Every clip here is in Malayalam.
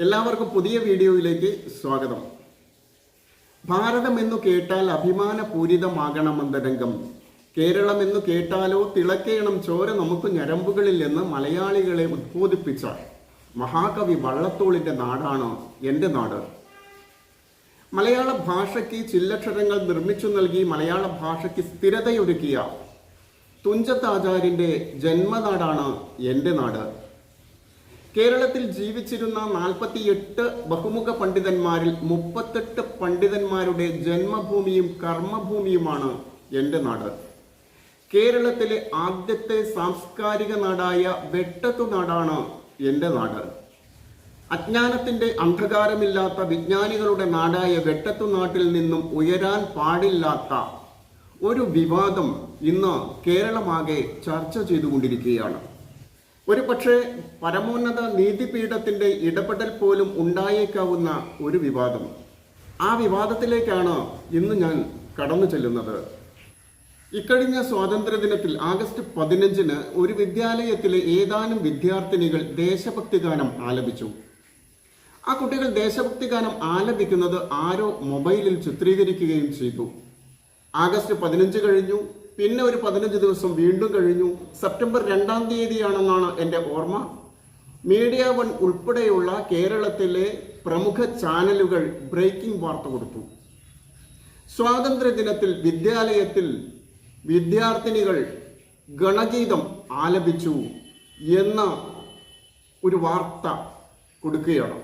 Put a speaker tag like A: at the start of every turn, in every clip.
A: എല്ലാവർക്കും പുതിയ വീഡിയോയിലേക്ക് സ്വാഗതം. ഭാരതം എന്നു കേട്ടാൽ അഭിമാനപൂരിതമാകണമെന്ന കേരളം എന്നു കേട്ടാലോ തിളക്കേണം ചോര നമുക്ക് ഞരമ്പുകളിൽ എന്ന് മലയാളികളെ ഉദ്ബോധിപ്പിച്ച മഹാകവി വള്ളത്തോളിന്റെ നാടാണ് എന്റെ നാട്. മലയാള ഭാഷയ്ക്ക് ചില്ലക്ഷരങ്ങൾ നിർമ്മിച്ചു നൽകി മലയാള ഭാഷയ്ക്ക് സ്ഥിരതയൊരുക്കിയ തുഞ്ചത്താചാര്യന്റെ ജന്മനാടാണ് എന്റെ നാട്. കേരളത്തിൽ ജീവിച്ചിരുന്ന നാൽപ്പത്തിയെട്ട് ബഹുമുഖ പണ്ഡിതന്മാരിൽ മുപ്പത്തെട്ട് പണ്ഡിതന്മാരുടെ ജന്മഭൂമിയും കർമ്മഭൂമിയുമാണ് എന്റെ നാട്. കേരളത്തിലെ ആദ്യത്തെ സാംസ്കാരിക നാടായ വെട്ടത്തു നാടാണ് എന്റെ നാട്. അജ്ഞാനത്തിന്റെ അന്ധകാരമില്ലാത്ത വിജ്ഞാനികളുടെ നാടായ വെട്ടത്തു നാട്ടിൽ നിന്നും ഉയരാൻ പാടില്ലാത്ത ഒരു വിവാദം ഇന്ന് കേരളമാകെ ചർച്ച ചെയ്തുകൊണ്ടിരിക്കുകയാണ്. ഒരു പക്ഷേ പരമോന്നത നീതിപീഠത്തിന്റെ ഇടപെടൽ പോലും ഉണ്ടായേക്കാവുന്ന ഒരു വിവാദം. ആ വിവാദത്തിലേക്കാണ് ഇന്ന് ഞാൻ കടന്നു ചെല്ലുന്നത്. ഇക്കഴിഞ്ഞ സ്വാതന്ത്ര്യദിനത്തിൽ ആഗസ്റ്റ് പതിനഞ്ചിന് ഒരു വിദ്യാലയത്തിലെ ഏതാനും വിദ്യാർത്ഥിനികൾ ദേശഭക്തി ഗാനം ആലപിച്ചു. ആ കുട്ടികൾ ദേശഭക്തി ഗാനം ആലപിക്കുന്നത് ആരോ മൊബൈലിൽ ചിത്രീകരിക്കുകയും ചെയ്തു. ആഗസ്റ്റ് പതിനഞ്ച് കഴിഞ്ഞു. പിന്നെ ഒരു പതിനഞ്ച് ദിവസം വീണ്ടും കഴിഞ്ഞു. സെപ്റ്റംബർ രണ്ടാം തീയതിയാണെന്നാണ് എന്റെ ഓർമ്മ. മീഡിയ വൺ ഉൾപ്പെടെയുള്ള കേരളത്തിലെ പ്രമുഖ ചാനലുകൾ ബ്രേക്കിംഗ് വാർത്ത കൊടുത്തു. സ്വാതന്ത്ര്യ ദിനത്തിൽ വിദ്യാലയത്തിൽ വിദ്യാർത്ഥിനികൾ ഗണഗീതം ആലപിച്ചു എന്ന ഒരു വാർത്ത കൊടുക്കുകയാണ്.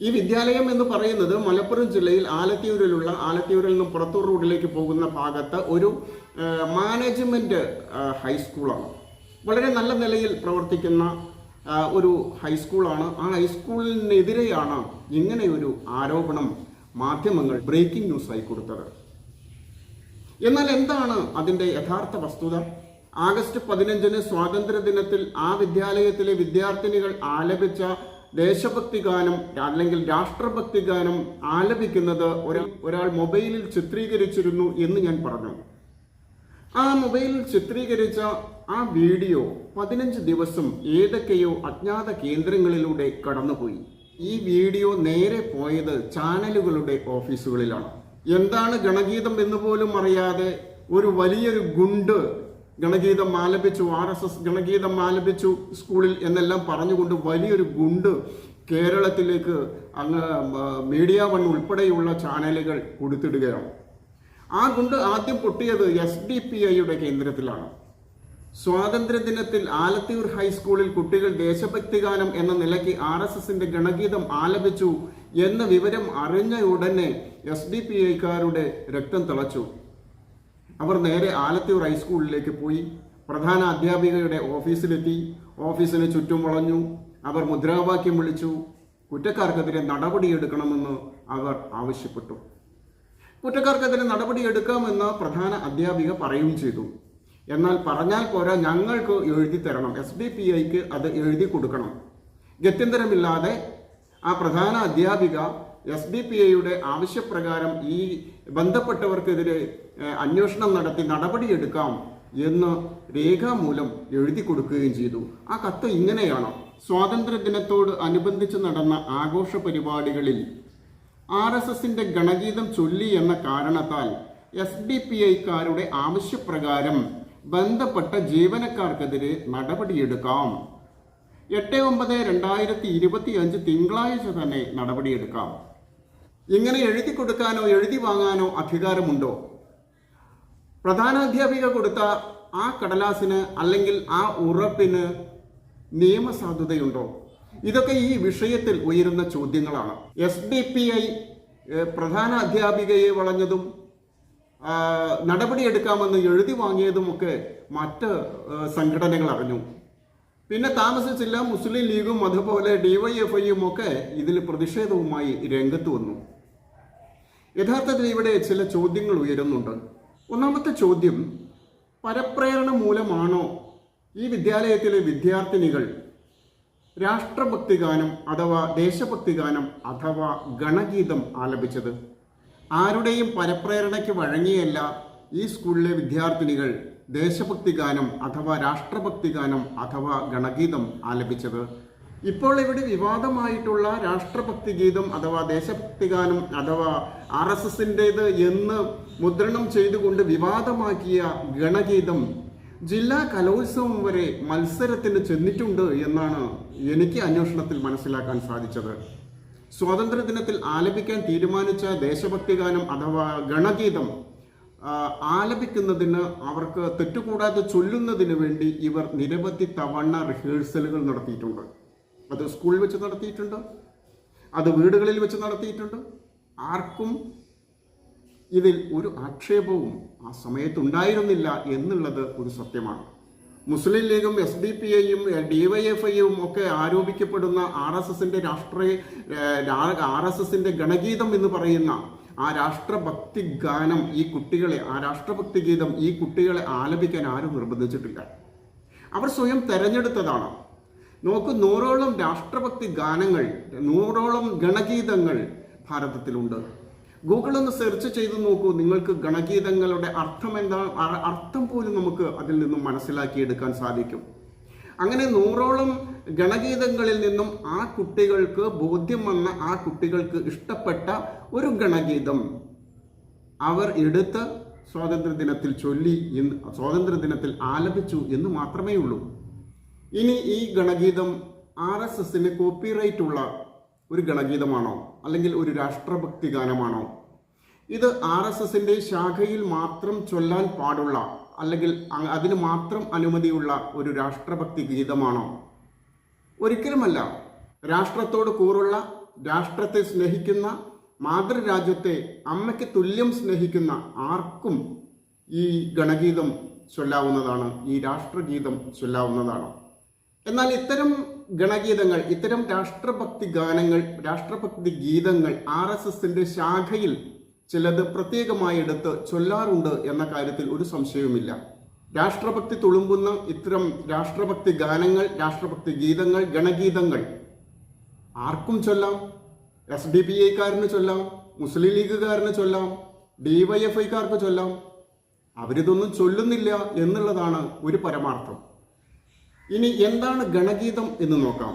A: ഈ വിദ്യാലയം എന്ന് പറയുന്നത് മലപ്പുറം ജില്ലയിൽ ആലത്തിയൂരിലുള്ള ആലത്തിയൂരിൽ നിന്നും പുറത്തൂർ റോഡിലേക്ക് പോകുന്ന ഭാഗത്ത് ഒരു ആ, മാനേജ്മെന്റ് ഹൈസ്കൂളാണ് വളരെ നല്ല നിലയിൽ പ്രവർത്തിക്കുന്ന ഒരു ഹൈസ്കൂളാണ് ആ ഹൈസ്കൂളിനെതിരെയാണ് ഇങ്ങനെയൊരു ആരോപണം മാധ്യമങ്ങൾ ബ്രേക്കിംഗ് ന്യൂസായി കൊടുത്തത്. എന്നാൽ എന്താണ് അതിന്റെ യഥാർത്ഥ വസ്തുത? ആഗസ്റ്റ് പതിനഞ്ചിന് സ്വാതന്ത്ര്യ ദിനത്തിൽ ആ വിദ്യാലയത്തിലെ വിദ്യാർത്ഥിനികൾ ആലപിച്ച ദേശഭക്തി ഗാനം അല്ലെങ്കിൽ രാഷ്ട്രഭക്തി ഗാനം ആലപിക്കുന്നത് ഒരാൾ മൊബൈലിൽ ചിത്രീകരിച്ചിരുന്നു എന്ന് ഞാൻ പറഞ്ഞു. ആ മൊബൈലിൽ ചിത്രീകരിച്ച ആ വീഡിയോ പതിനഞ്ച് ദിവസം ഏതൊക്കെയോ അജ്ഞാത കേന്ദ്രങ്ങളിലൂടെ കടന്നുപോയി. ഈ വീഡിയോ നേരെ പോയത് ചാനലുകളുടെ ഓഫീസുകളിലാണ്. എന്താണ് ഗണഗീതം എന്ന് പോലും അറിയാതെ ഒരു വലിയൊരു ഗുണ്ട് ഗണഗീതം ആലപിച്ചു ആർ എസ് എസ് ഗണഗീതം ആലപിച്ചു സ്കൂളിൽ എന്നെല്ലാം പറഞ്ഞുകൊണ്ട് വലിയൊരു ഗുണ്ട് കേരളത്തിലേക്ക് അങ്ങ് മീഡിയ വൺ ഉൾപ്പെടെയുള്ള ചാനലുകൾ കൊടുത്തിടുകയാണ്. ആ ഗുണ്ട് ആദ്യം പൊട്ടിയത് എസ് ഡി പി ഐയുടെ കേന്ദ്രത്തിലാണ്. സ്വാതന്ത്ര്യദിനത്തിൽ ആലത്തിയൂർ ഹൈസ്കൂളിൽ കുട്ടികൾ ദേശഭക്തി ഗാനം എന്ന നിലയ്ക്ക് ആർ എസ് എസിന്റെ ഗണഗീതം ആലപിച്ചു എന്ന വിവരം അറിഞ്ഞ ഉടനെ എസ് ഡി പി ഐക്കാരുടെ രക്തം തിളച്ചു. അവർ നേരെ ആലത്തിയൂർ ഹൈസ്കൂളിലേക്ക് പോയി. പ്രധാന അധ്യാപികയുടെ ഓഫീസിലെത്തി. ഓഫീസിന് ചുറ്റും വളഞ്ഞു. അവർ മുദ്രാവാക്യം വിളിച്ചു. കുറ്റക്കാർക്കെതിരെ നടപടിയെടുക്കണമെന്ന് അവർ ആവശ്യപ്പെട്ടു. കുറ്റക്കാർക്കെതിരെ നടപടിയെടുക്കാമെന്ന് പ്രധാന അധ്യാപിക പറയുകയും ചെയ്തു. എന്നാൽ പറഞ്ഞാൽ പോരാ ഞങ്ങൾക്ക് എഴുതി തരണം. എസ് ഡി പി ഐക്ക് അത് എഴുതി കൊടുക്കണം. ഗത്യന്തരമില്ലാതെ ആ പ്രധാന അധ്യാപിക എസ് ഡി പി ഐയുടെ ആവശ്യപ്രകാരം ഈ ബന്ധപ്പെട്ടവർക്കെതിരെ അന്വേഷണം നടത്തി നടപടിയെടുക്കാം എന്ന് രേഖാമൂലം എഴുതി കൊടുക്കുകയും ചെയ്തു. ആ കത്ത് ഇങ്ങനെയാണ്. സ്വാതന്ത്ര്യ ദിനത്തോട് അനുബന്ധിച്ച് നടന്ന ആഘോഷ പരിപാടികളിൽ ആർ എസ് എസിന്റെ ഗണഗീതം ചൊല്ലി എന്ന കാരണത്താൽ എസ് ഡി പി ഐക്കാരുടെ ആവശ്യപ്രകാരം ബന്ധപ്പെട്ട ജീവനക്കാർക്കെതിരെ നടപടിയെടുക്കാം. എട്ട് ഒമ്പത് രണ്ടായിരത്തി ഇരുപത്തി അഞ്ച് തിങ്കളാഴ്ച തന്നെ നടപടിയെടുക്കാം. ഇങ്ങനെ എഴുതി കൊടുക്കാനോ എഴുതി വാങ്ങാനോ അധികാരമുണ്ടോ? പ്രധാനാധ്യാപിക കൊടുത്ത ആ കടലാസിന് അല്ലെങ്കിൽ ആ ഉറപ്പിന് നിയമസാധുതയുണ്ടോ? ഇതൊക്കെ ഈ വിഷയത്തിൽ ഉയരുന്ന ചോദ്യങ്ങളാണ്. എസ് ഡി പി ഐ പ്രധാന അധ്യാപികയെ വളഞ്ഞതും നടപടിയെടുക്കാമെന്ന് എഴുതി വാങ്ങിയതുമൊക്കെ മറ്റ് സംഘടനകൾ അറിഞ്ഞു. പിന്നെ താമസിച്ചില്ല മുസ്ലിം ലീഗും അതുപോലെ ഡിവൈഎഫ്ഐയും ഒക്കെ ഇതിൽ പ്രതിഷേധവുമായി രംഗത്ത് വന്നു. യഥാർത്ഥത്തിൽ ഇവിടെ ചില ചോദ്യങ്ങൾ ഉയരുന്നുണ്ട്. ഒന്നാമത്തെ ചോദ്യം പരപ്രേരണ മൂലമാണോ ഈ വിദ്യാലയത്തിലെ വിദ്യാർത്ഥിനികൾ രാഷ്ട്രഭക്തി ഗാനം അഥവാ ദേശഭക്തി ഗാനം അഥവാ ഗണഗീതം ആലപിച്ചത്. ആരുടെയും പരപ്രേരണയ്ക്ക് വഴങ്ങിയല്ല ഈ സ്കൂളിലെ വിദ്യാർത്ഥിനികൾ ദേശഭക്തി ഗാനം അഥവാ രാഷ്ട്രഭക്തി ഗാനം അഥവാ ഗണഗീതം ആലപിച്ചത്. ഇപ്പോൾ ഇവിടെ വിവാദമായിട്ടുള്ള രാഷ്ട്രഭക്തി ഗീതം അഥവാ ദേശഭക്തി ഗാനം അഥവാ ആർ എസ് എസിന്റെത് എന്ന് മുദ്രണം ചെയ്തുകൊണ്ട് വിവാദമാക്കിയ ഗണഗീതം ജില്ലാ കലോത്സവം വരെ മത്സരത്തിന് ചെന്നിട്ടുണ്ട് എന്നാണ് എനിക്ക് അന്വേഷണത്തിൽ മനസ്സിലാക്കാൻ സാധിച്ചത്. സ്വാതന്ത്ര്യ ദിനത്തിൽ ആലപിക്കാൻ തീരുമാനിച്ച ദേശഭക്തി ഗാനം അഥവാ ഗണഗീതം ആലപിക്കുന്നതിന് അവർക്ക് തെറ്റുകൂടാതെ ചൊല്ലുന്നതിന് വേണ്ടി ഇവർ നിരവധി തവണ റിഹേഴ്സലുകൾ നടത്തിയിട്ടുണ്ട്. അത് സ്കൂളിൽ വെച്ച് നടത്തിയിട്ടുണ്ട് അത് വീടുകളിൽ വെച്ച് നടത്തിയിട്ടുണ്ട്. ആർക്കും ഇതിൽ ഒരു ആക്ഷേപവും ആ സമയത്ത് ഉണ്ടായിരുന്നില്ല എന്നുള്ളത് ഒരു സത്യമാണ്. മുസ്ലിം ലീഗും എസ് ഡി പി ഐയും ഡിവൈഎഫ്ഐയും ഒക്കെ ആരോപിക്കപ്പെടുന്ന ആർ എസ് എസിന്റെ രാഷ്ട്രീയ ആർ എസ് എസിന്റെ ഗണഗീതം എന്ന് പറയുന്ന ആ രാഷ്ട്രഭക്തി ഗാനം ഈ കുട്ടികളെ ആ രാഷ്ട്രഭക്തി ഗീതം ഈ കുട്ടികളെ ആലപിക്കാൻ ആരും നിർബന്ധിച്ചിട്ടില്ല. അവർ സ്വയം തെരഞ്ഞെടുത്തതാണ്. നോക്ക് നൂറോളം രാഷ്ട്രഭക്തി ഗാനങ്ങൾ നൂറോളം ഗണഗീതങ്ങൾ ഭാരതത്തിലുണ്ട്. ഗൂഗിൾ ഒന്ന് സെർച്ച് ചെയ്ത് നോക്കൂ. നിങ്ങൾക്ക് ഗണഗീതങ്ങളുടെ അർത്ഥം എന്താണ്? അർത്ഥം പോലും നമുക്ക് അതിൽ നിന്നും മനസ്സിലാക്കിയെടുക്കാൻ സാധിക്കും. അങ്ങനെ നൂറോളം ഗണഗീതങ്ങളിൽ നിന്നും ആ കുട്ടികൾക്ക് ബോധ്യം വന്ന ആ കുട്ടികൾക്ക് ഇഷ്ടപ്പെട്ട ഒരു ഗണഗീതം അവർ എടുത്ത് സ്വാതന്ത്ര്യദിനത്തിൽ ചൊല്ലി എന്ന് സ്വാതന്ത്ര്യ ദിനത്തിൽ ആലപിച്ചു എന്ന് മാത്രമേ ഉള്ളൂ. ഇനി ഈ ഗണഗീതം ആർ എസ് എസിന് കോപ്പിറൈറ്റ് ഉള്ള ഒരു ഗണഗീതമാണോ? അല്ലെങ്കിൽ ഒരു രാഷ്ട്രഭക്തി ഗാനമാണോ ഇത് ആർ എസ് എസിന്റെ ശാഖയിൽ മാത്രം ചൊല്ലാൻ പാടുള്ള അല്ലെങ്കിൽ അതിന് മാത്രം അനുമതിയുള്ള ഒരു രാഷ്ട്രഭക്തി ഗീതമാണോ? ഒരിക്കലുമല്ല. രാഷ്ട്രത്തോട് കൂറുള്ള രാഷ്ട്രത്തെ സ്നേഹിക്കുന്ന മാതൃരാജ്യത്തെ അമ്മയ്ക്ക് തുല്യം സ്നേഹിക്കുന്ന ആർക്കും ഈ ഗണഗീതം ചൊല്ലാവുന്നതാണ് ഈ രാഷ്ട്രഗീതം ചൊല്ലാവുന്നതാണ്. എന്നാൽ ഇത്തരം ഗണഗീതങ്ങൾ ഇത്തരം രാഷ്ട്രഭക്തി ഗാനങ്ങൾ രാഷ്ട്രഭക്തി ഗീതങ്ങൾ ആർ എസ് എസിന്റെ ശാഖയിൽ ചിലത് പ്രത്യേകമായി എടുത്ത് ചൊല്ലാറുണ്ട് എന്ന കാര്യത്തിൽ ഒരു സംശയവുമില്ല. രാഷ്ട്രഭക്തി തുളുമ്പുന്ന ഇത്തരം രാഷ്ട്രഭക്തി ഗാനങ്ങൾ രാഷ്ട്രഭക്തി ഗീതങ്ങൾ ഗണഗീതങ്ങൾ ആർക്കും ചൊല്ലാം. എസ് ഡി പി ഐക്കാരന് ചൊല്ലാം മുസ്ലിം ലീഗുകാരന് ചൊല്ലാം ഡിവൈഎഫ്ഐക്കാർക്ക് ചൊല്ലാം. അവരിതൊന്നും ചൊല്ലുന്നില്ല എന്നുള്ളതാണ് ഒരു പരമാർത്ഥം. ഇനി എന്താണ് ഗണഗീതം എന്ന് നോക്കാം.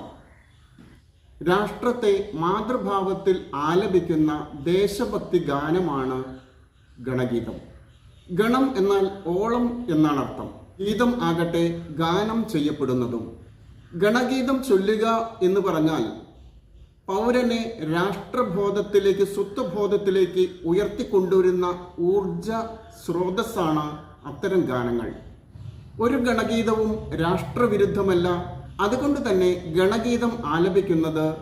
A: രാഷ്ട്രത്തെ മാതൃഭാവത്തിൽ ആലപിക്കുന്ന ദേശഭക്തി ഗാനമാണ് ഗണഗീതം. ഗണം എന്നാൽ ഓളം എന്നാണ് അർത്ഥം. ഗീതം ആകട്ടെ ഗാനം ചെയ്യപ്പെടുന്നതും. ഗണഗീതം ചൊല്ലുക എന്ന് പറഞ്ഞാൽ പൗരനെ രാഷ്ട്രബോധത്തിലേക്ക് സ്വത്വബോധത്തിലേക്ക് ഉയർത്തിക്കൊണ്ടുവരുന്ന ഊർജ സ്രോതസ്സാണ് അത്തരം ഗാനങ്ങൾ. ഒരു ഗണഗീതവും രാഷ്ട്രവിരുദ്ധമല്ല. അതുകൊണ്ട് തന്നെ ഗണഗീതം ആലപിക്കുന്നത്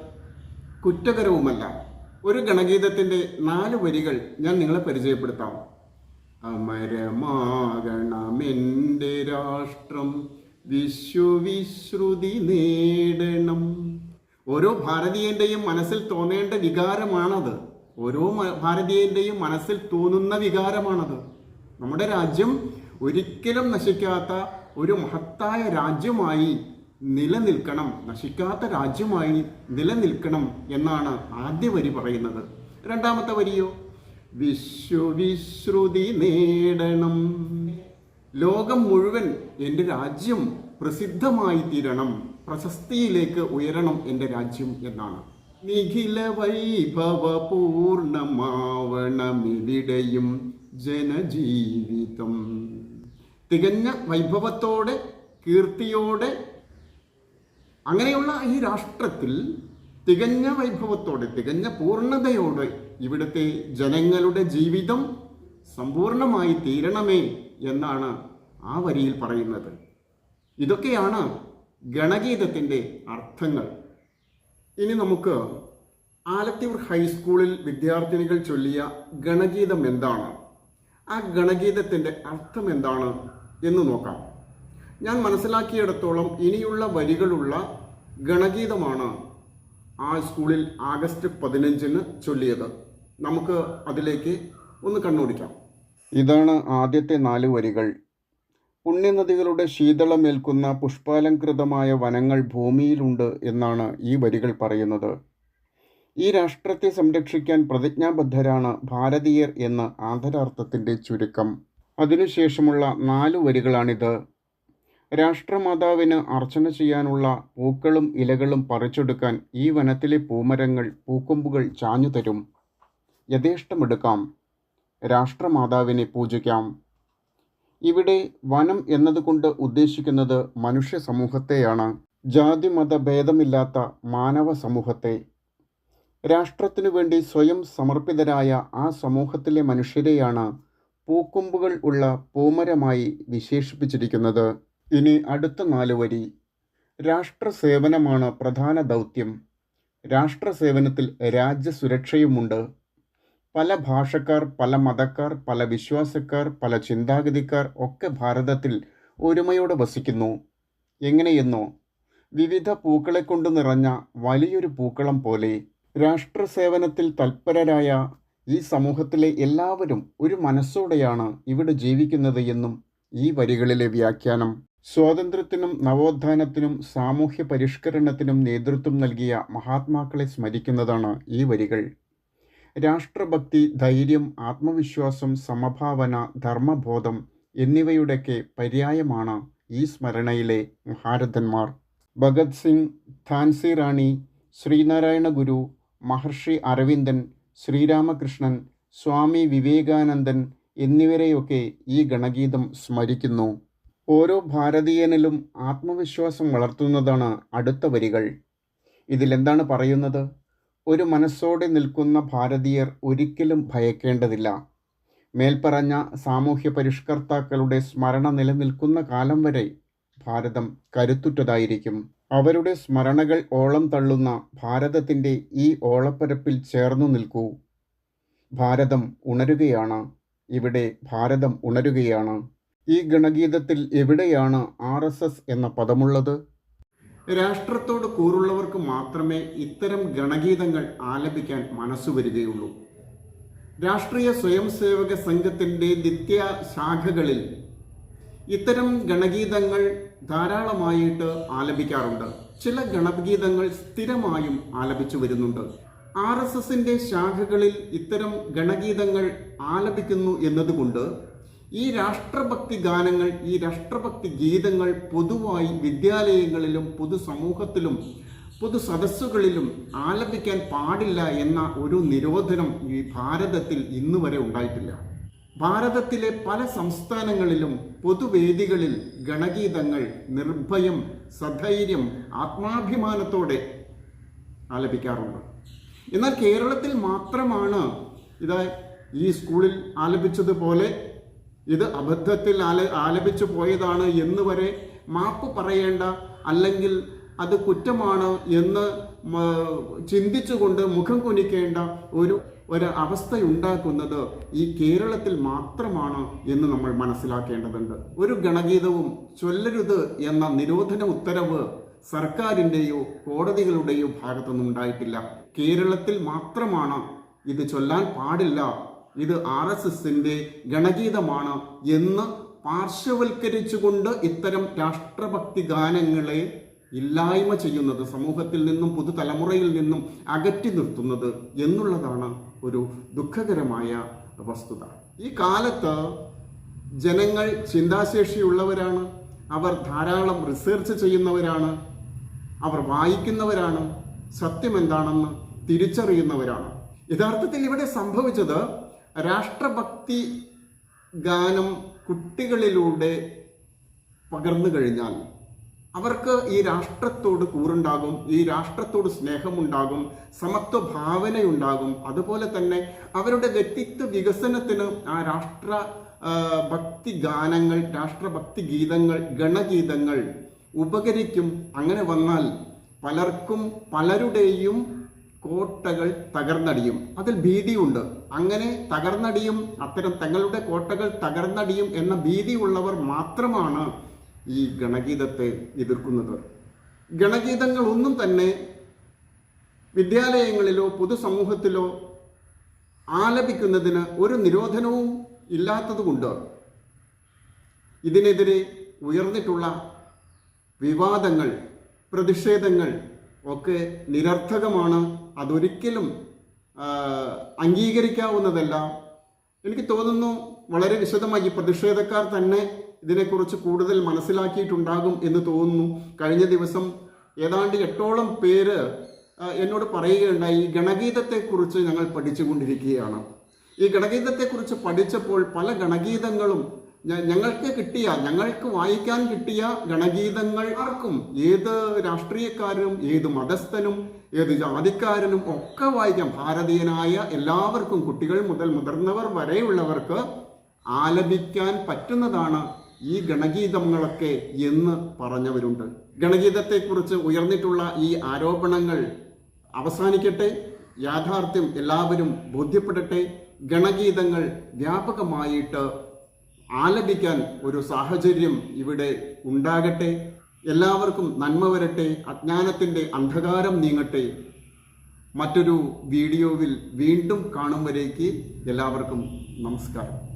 A: കുറ്റകരവുമല്ല. ഒരു ഗണഗീതത്തിന്റെ നാല് വരികൾ ഞാൻ നിങ്ങളെ പരിചയപ്പെടുത്താം. അമരമാകണമെന്റെ രാഷ്ട്രം വിശ്വവിശ്രുതി നേടണം. ഓരോ ഭാരതീയന്റെയും മനസ്സിൽ തോന്നേണ്ട വികാരമാണത്. ഓരോ ഭാരതീയന്റെയും മനസ്സിൽ തോന്നുന്ന വികാരമാണത്. നമ്മുടെ രാജ്യം ഒരിക്കലും നശിക്കാത്ത ഒരു മഹത്തായ രാജ്യമായി നിലനിൽക്കണം നശിക്കാത്ത രാജ്യമായി നിലനിൽക്കണം എന്നാണ് ആദ്യ വരി പറയുന്നത്. രണ്ടാമത്തെ വരിയോ? വിശ്വവിശ്രുതി നേടണം. ലോകം മുഴുവൻ എന്റെ രാജ്യം പ്രസിദ്ധമായി തീരണം പ്രശസ്തിയിലേക്ക് ഉയരണം എന്റെ രാജ്യം എന്നാണ്. നിഖില വൈഭവ പൂർണമാവണമിവിടെയും ജനജീവിതം. തികഞ്ഞ വൈഭവത്തോടെ കീർത്തിയോടെ അങ്ങനെയുള്ള ഈ രാഷ്ട്രത്തിൽ തികഞ്ഞ വൈഭവത്തോടെ തികഞ്ഞ പൂർണതയോടെ ഇവിടുത്തെ ജനങ്ങളുടെ ജീവിതം സമ്പൂർണമായി തീരണമേ എന്നാണ് ആ വരിയിൽ പറയുന്നത്. ഇതൊക്കെയാണ് ഗണഗീതത്തിന്റെ അർത്ഥങ്ങൾ. ഇനി നമുക്ക് ആലത്തിയൂർ ഹൈസ്കൂളിൽ വിദ്യാർത്ഥിനികൾ ചൊല്ലിയ ഗണഗീതം എന്താണ്? ആ ഗണഗീതത്തിന്റെ അർത്ഥം എന്താണ്? എന്ന് നോക്കാം. ഞാൻ മനസ്സിലാക്കിയിടത്തോളം ഇനിയുള്ള വരികളുള്ള ഗണഗീതമാണ് ആ സ്കൂളിൽ ആഗസ്റ്റ് പതിനഞ്ചിന് ചൊല്ലിയത്. നമുക്ക് അതിലേക്ക് ഒന്ന് കണ്ണോടിക്കാം. ഇതാണ് ആദ്യത്തെ നാല് വരികൾ. പുണ്യനദികളുടെ ശീതളമേൽക്കുന്ന പുഷ്പാലംകൃതമായ വനങ്ങൾ ഭൂമിയിലുണ്ട് എന്നാണ് ഈ വരികൾ പറയുന്നത്. ഈ രാഷ്ട്രത്തെ സംരക്ഷിക്കാൻ പ്രതിജ്ഞാബദ്ധരാണ് ഭാരതീയർ എന്ന ആദരാർത്ഥത്തിന്റെ ചുരുക്കം. അതിനുശേഷമുള്ള നാല് വരികളാണിത്. രാഷ്ട്രമാതാവിന് അർച്ചന ചെയ്യാനുള്ള പൂക്കളും ഇലകളും പറിച്ചെടുക്കാൻ ഈ വനത്തിലെ പൂമരങ്ങൾ പൂക്കൊമ്പുകൾ ചാഞ്ഞു തരും. യഥേഷ്ടമെടുക്കാം. രാഷ്ട്രമാതാവിനെ പൂജിക്കാം. ഇവിടെ വനം എന്നതുകൊണ്ട് ഉദ്ദേശിക്കുന്നത് മനുഷ്യ സമൂഹത്തെയാണ്. ജാതി മത ഭേദമില്ലാത്ത മാനവ സമൂഹത്തെ. രാഷ്ട്രത്തിനു വേണ്ടി സ്വയം സമർപ്പിതരായ ആ സമൂഹത്തിലെ മനുഷ്യരെയാണ് പൂക്കൊമ്പുകൾ ഉള്ള പൂമരമായി വിശേഷിപ്പിച്ചിരിക്കുന്നത്. ഇനി അടുത്ത നാല് വരി. രാഷ്ട്രസേവനമാണ് പ്രധാന ദൗത്യം. രാഷ്ട്രസേവനത്തിൽ രാജ്യസുരക്ഷയുമുണ്ട്. പല ഭാഷക്കാർ പല മതക്കാർ പല വിശ്വാസക്കാർ പല ചിന്താഗതിക്കാർ ഒക്കെ ഭാരതത്തിൽ ഒരുമയോടെ വസിക്കുന്നു. എങ്ങനെയെന്നോ വിവിധ പൂക്കളെ കൊണ്ട് നിറഞ്ഞ വലിയൊരു പൂക്കളം പോലെ രാഷ്ട്രസേവനത്തിൽ തൽപരരായ ഈ സമൂഹത്തിലെ എല്ലാവരും ഒരു മനസ്സോടെയാണ് ഇവിടെ ജീവിക്കുന്നത് എന്നും ഈ വരികളിലെ വ്യാഖ്യാനം. സ്വാതന്ത്ര്യത്തിനും നവോത്ഥാനത്തിനും സാമൂഹ്യ പരിഷ്കരണത്തിനും നേതൃത്വം നൽകിയ മഹാത്മാക്കളെ സ്മരിക്കുന്നതാണ് ഈ വരികൾ. രാഷ്ട്രഭക്തി ധൈര്യം ആത്മവിശ്വാസം സമഭാവന ധർമ്മബോധം എന്നിവയുടെയൊക്കെ പര്യായമാണ് ഈ സ്മരണയിലെ മഹാരഥന്മാർ. ഭഗത് സിംഗ് ഝാൻസി റാണി ശ്രീനാരായണ ഗുരു മഹർഷി അരവിന്ദൻ ശ്രീരാമകൃഷ്ണൻ സ്വാമി വിവേകാനന്ദൻ എന്നിവരെയൊക്കെ ഈ ഗണഗീതം സ്മരിക്കുന്നു. ഓരോ ഭാരതീയനിലും ആത്മവിശ്വാസം വളർത്തുന്നതാണ് അടുത്ത വരികൾ. ഇതിലെന്താണ് പറയുന്നത്? ഒരു മനസ്സോടെ നിൽക്കുന്ന ഭാരതീയർ ഒരിക്കലും ഭയക്കേണ്ടതില്ല. മേൽപ്പറഞ്ഞ സാമൂഹ്യ പരിഷ്കർത്താക്കളുടെ സ്മരണ നിലനിൽക്കുന്ന കാലം വരെ ഭാരതം കരുത്തുറ്റതായിരിക്കും. അവരുടെ സ്മരണകൾ ഓളം തള്ളുന്ന ഭാരതത്തിന്റെ ഈ ഓളപ്പരപ്പിൽ ചേർന്നു നിൽക്കൂ. ഭാരതം ഉണരുകയാണ്. ഇവിടെ ഭാരതം ഉണരുകയാണ്. ഈ ഗണഗീതത്തിൽ എവിടെയാണ് ആർ എസ് എസ് എന്ന പദമുള്ളത്? രാഷ്ട്രത്തോട് കൂറുള്ളവർക്ക് മാത്രമേ ഇത്തരം ഗണഗീതങ്ങൾ ആലപിക്കാൻ മനസ്സു വരികയുള്ളൂ. രാഷ്ട്രീയ സ്വയം സേവക സംഘത്തിന്റെ നിത്യ ശാഖകളിൽ ഇത്തരം ഗണഗീതങ്ങൾ ധാരാളമായിട്ട് ആലപിക്കാറുണ്ട്. ചില ഗണഗീതങ്ങൾ സ്ഥിരമായും ആലപിച്ചു വരുന്നുണ്ട്. ആർ എസ് എസിന്റെ ശാഖകളിൽ ഇത്തരം ഗണഗീതങ്ങൾ ആലപിക്കുന്നു എന്നതുകൊണ്ട് ഈ രാഷ്ട്രഭക്തി ഗാനങ്ങൾ ഈ രാഷ്ട്രഭക്തി ഗീതങ്ങൾ പൊതുവായി വിദ്യാലയങ്ങളിലും പൊതുസമൂഹത്തിലും പൊതു സദസ്സുകളിലും ആലപിക്കാൻ പാടില്ല എന്ന ഒരു നിരോധനം ഈ ഭാരതത്തിൽ ഇന്നുവരെ ഉണ്ടായിട്ടില്ല. ഭാരതത്തിലെ പല സംസ്ഥാനങ്ങളിലും പൊതുവേദികളിൽ ഗണഗീതങ്ങൾ നിർഭയം സധൈര്യം ആത്മാഭിമാനത്തോടെ ആലപിക്കാറുണ്ട്. എന്നാൽ കേരളത്തിൽ മാത്രമാണ് ഇത് ഈ സ്കൂളിൽ ആലപിച്ചതുപോലെ ഇത് അബദ്ധത്തിൽ ആല ആലപിച്ചു പോയതാണ് എന്ന് വരെ മാപ്പ് പറയേണ്ട അല്ലെങ്കിൽ അത് കുറ്റമാണ് എന്ന് ചിന്തിച്ചുകൊണ്ട് മുഖം കുനിക്കേണ്ട ഒരു ഒരു അവസ്ഥയുണ്ടാക്കുന്നത് ഈ കേരളത്തിൽ മാത്രമാണ് എന്ന് നമ്മൾ മനസ്സിലാക്കേണ്ടതുണ്ട്. ഒരു ഗണഗീതവും ചൊല്ലരുത് എന്ന നിരോധന ഉത്തരവ് സർക്കാരിന്റെയോ കോടതികളുടെയോ ഭാഗത്തുനിന്നുണ്ടായിട്ടില്ല കേരളത്തിൽ മാത്രമാണ് ഇത് ചൊല്ലാൻ പാടില്ല. ഇത് ആർ എസ് എസിന്റെ ഗണഗീതമാണ് എന്ന് പാർശ്വവൽക്കരിച്ചുകൊണ്ട് ഇത്തരം രാഷ്ട്രഭക്തി ഗാനങ്ങളെ ഇല്ലായ്മ ചെയ്യുന്നത് സമൂഹത്തിൽ നിന്നും പുതുതലമുറയിൽ നിന്നും അകറ്റി നിർത്തുന്നത് എന്നുള്ളതാണ് ഒരു ദുഃഖകരമായ വസ്തുത. ഈ കാലത്ത് ജനങ്ങൾ ചിന്താശേഷിയുള്ളവരാണ്. അവർ ധാരാളം റിസർച്ച് ചെയ്യുന്നവരാണ്. അവർ വായിക്കുന്നവരാണ്. സത്യം എന്താണെന്ന് തിരിച്ചറിയുന്നവരാണ്. യഥാർത്ഥത്തിൽ ഇവിടെ സംഭവിച്ചത് രാഷ്ട്രഭക്തി ഗാനം കുട്ടികളിലൂടെ പകർന്നു കഴിഞ്ഞാൽ അവർക്ക് ഈ രാഷ്ട്രത്തോട് കൂറുണ്ടാകും ഈ രാഷ്ട്രത്തോട് സ്നേഹമുണ്ടാകും സമത്വ ഭാവനയുണ്ടാകും അതുപോലെ തന്നെ അവരുടെ വ്യക്തിത്വ വികസനത്തിന് ആ രാഷ്ട്ര ഭക്തി ഗാനങ്ങൾ രാഷ്ട്രഭക്തി ഗീതങ്ങൾ ഗണഗീതങ്ങൾ ഉപകരിക്കും. അങ്ങനെ വന്നാൽ പലർക്കും പലരുടെയും കോട്ടകൾ തകർന്നടിയും. അതിൽ ഭീതിയുണ്ട്. അങ്ങനെ തകർന്നടിയും അത്തരം തങ്ങളുടെ കോട്ടകൾ തകർന്നടിയും എന്ന ഭീതിയുള്ളവർ മാത്രമാണ് ഈ ഗണഗീതത്തെ എതിർക്കുന്നത്. ഗണഗീതങ്ങൾ ഒന്നും തന്നെ വിദ്യാലയങ്ങളിലോ പൊതുസമൂഹത്തിലോ ആലപിക്കുന്നതിന് ഒരു നിരോധനവും ഇല്ലാത്തതുകൊണ്ട് ഇതിനെതിരെ ഉയർന്നിട്ടുള്ള വിവാദങ്ങൾ പ്രതിഷേധങ്ങൾ ഒക്കെ നിരർത്ഥകമാണ്. അതൊരിക്കലും അംഗീകരിക്കാവുന്നതല്ല. എനിക്ക് തോന്നുന്നു വളരെ വിശദമായി പ്രതിഷേധക്കാർ തന്നെ ഇതിനെക്കുറിച്ച് കൂടുതൽ മനസ്സിലാക്കിയിട്ടുണ്ടാകും എന്ന് തോന്നുന്നു. കഴിഞ്ഞ ദിവസം ഏതാണ്ട് എട്ടോളം പേര് എന്നോട് പറയുകയുണ്ടായി ഗണഗീതത്തെക്കുറിച്ച് ഞങ്ങൾ പഠിച്ചുകൊണ്ടിരിക്കുകയാണ്. ഈ ഗണഗീതത്തെക്കുറിച്ച് പഠിച്ചപ്പോൾ പല ഗണഗീതങ്ങളും ഞങ്ങൾക്ക് കിട്ടിയ ഞങ്ങൾക്ക് വായിക്കാൻ കിട്ടിയ ഗണഗീതങ്ങൾ ആർക്കും ഏത് രാഷ്ട്രീയക്കാരനും ഏത് മതസ്ഥനും ഏത് ജാതിക്കാരനും ഒക്കെ വായിക്കാം. ഭാരതീയനായ എല്ലാവർക്കും കുട്ടികൾ മുതൽ മുതിർന്നവർ വരെയുള്ളവർക്ക് ആലപിക്കാൻ പറ്റുന്നതാണ് ഈ ഗണഗീതങ്ങളൊക്കെ എന്ന് പറഞ്ഞവരുണ്ട്. ഗണഗീതത്തെക്കുറിച്ച് ഉയർന്നിട്ടുള്ള ഈ ആരോപണങ്ങൾ അവസാനിക്കട്ടെ. യാഥാർത്ഥ്യം എല്ലാവരും ബോധ്യപ്പെടട്ടെ. ഗണഗീതങ്ങൾ വ്യാപകമായിട്ട് ആലപിക്കാൻ ഒരു സാഹചര്യം ഇവിടെ ഉണ്ടാകട്ടെ. എല്ലാവർക്കും നന്മ വരട്ടെ. അജ്ഞാനത്തിന്റെ അന്ധകാരം നീങ്ങട്ടെ. മറ്റൊരു വീഡിയോവിൽ വീണ്ടും കാണും വരേക്ക് എല്ലാവർക്കും നമസ്കാരം.